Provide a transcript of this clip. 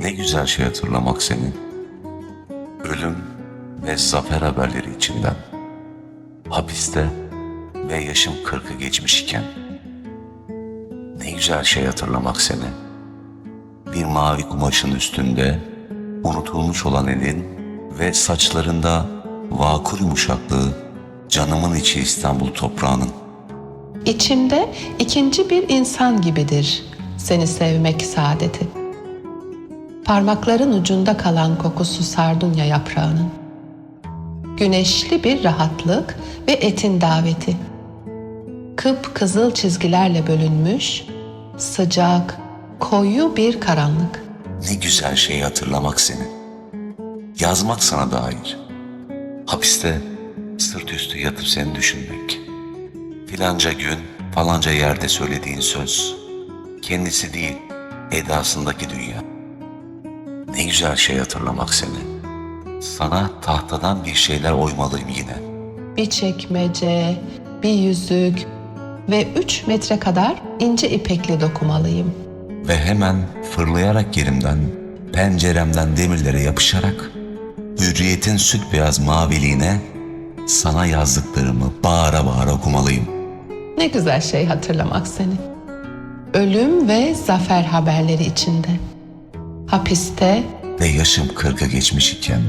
Ne güzel şey hatırlamak seni. Ölüm ve zafer haberleri içinden. Hapiste ve yaşım kırkı geçmiş iken. Ne güzel şey hatırlamak seni. Bir mavi kumaşın üstünde unutulmuş olan elin ve saçlarında vakur yumuşaklığı canımın içi İstanbul toprağının. İçimde ikinci bir insan gibidir seni sevmek saadeti. Parmakların ucunda kalan kokusu sardunya yaprağının. Güneşli bir rahatlık ve etin daveti. Kıp kızıl çizgilerle bölünmüş, sıcak, koyu bir karanlık. Ne güzel şeyi hatırlamak seni. Yazmak sana dair. Hapiste sırt üstü yatıp seni düşünmek. Filanca gün falanca yerde söylediğin söz. Kendisi değil, edasındaki dünya. Ne güzel şey hatırlamak seni. Sana tahtadan bir şeyler oymalıyım yine. Bir çekmece, bir yüzük ve üç metre kadar ince ipekli dokumalıyım. Ve hemen fırlayarak yerimden, penceremden demirlere yapışarak, hürriyetin süt beyaz maviliğine sana yazdıklarımı bağıra bağıra okumalıyım. Ne güzel şey hatırlamak seni. Ölüm ve zafer haberleri içinde. Hapiste. Ve yaşım kırka geçmiş iken